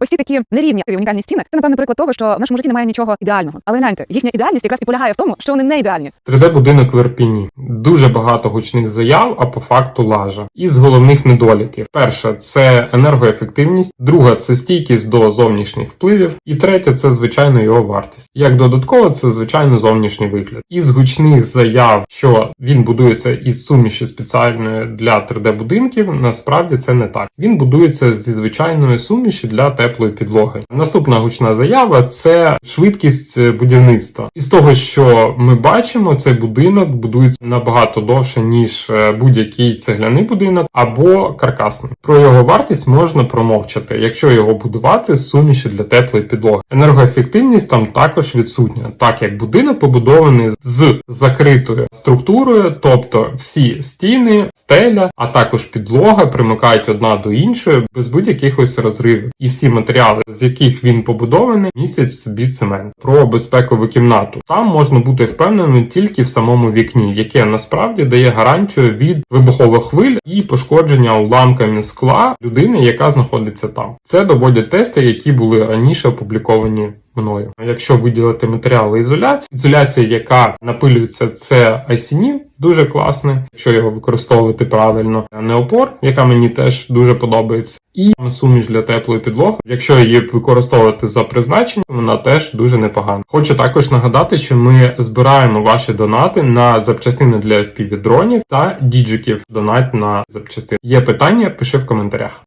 Ось ці такі нерівні і унікальні стіни. Це напевно приклад того, що в нашому житті немає нічого ідеального. Але гляньте, їхня ідеальність якраз і полягає в тому, що вони не ідеальні. 3D-будинок в Ірпіні. Дуже багато гучних заяв, а по факту лажа. Із головних недоліків: перша це енергоефективність, друга це стійкість до зовнішніх впливів, і третя це звичайно його вартість. Як додатково, це звичайно зовнішній вигляд. Із гучних заяв, що він будується із суміші спеціальної для 3D-будинків, насправді це не так. Він будується зі звичайної суміші для теплої підлоги. Наступна гучна заява це швидкість е, будівництва. Із того, що ми бачимо, цей будинок будується набагато довше, ніж е, будь-який цегляний будинок або каркасний. Про його вартість можна промовчати, якщо його будувати з суміші для теплої підлоги. Енергоефективність там також відсутня, так як будинок побудований з закритою структурою, тобто всі стіни, стеля, а також підлога примикають одна до іншої без будь-яких ось розривів. І всі матеріали, з яких він побудований, містять в собі цемент. Про безпекову кімнату там можна бути впевненим тільки в самому вікні, яке насправді дає гарантію від вибухових хвиль і пошкодження уламками скла людини, яка знаходиться там. Це доводять тести, які були раніше опубліковані. Мною, якщо виділити матеріали ізоляції, ізоляція, яка напилюється, це ICNIL, дуже класне, якщо його використовувати правильно. Неопор, яка мені теж дуже подобається, і суміш для теплої підлоги. Якщо її використовувати за призначенням, вона теж дуже непогана. Хочу також нагадати, що ми збираємо ваші донати на запчастини для FPV дронів та діджиків. Донат на запчастини. Є питання, пиши в коментарях.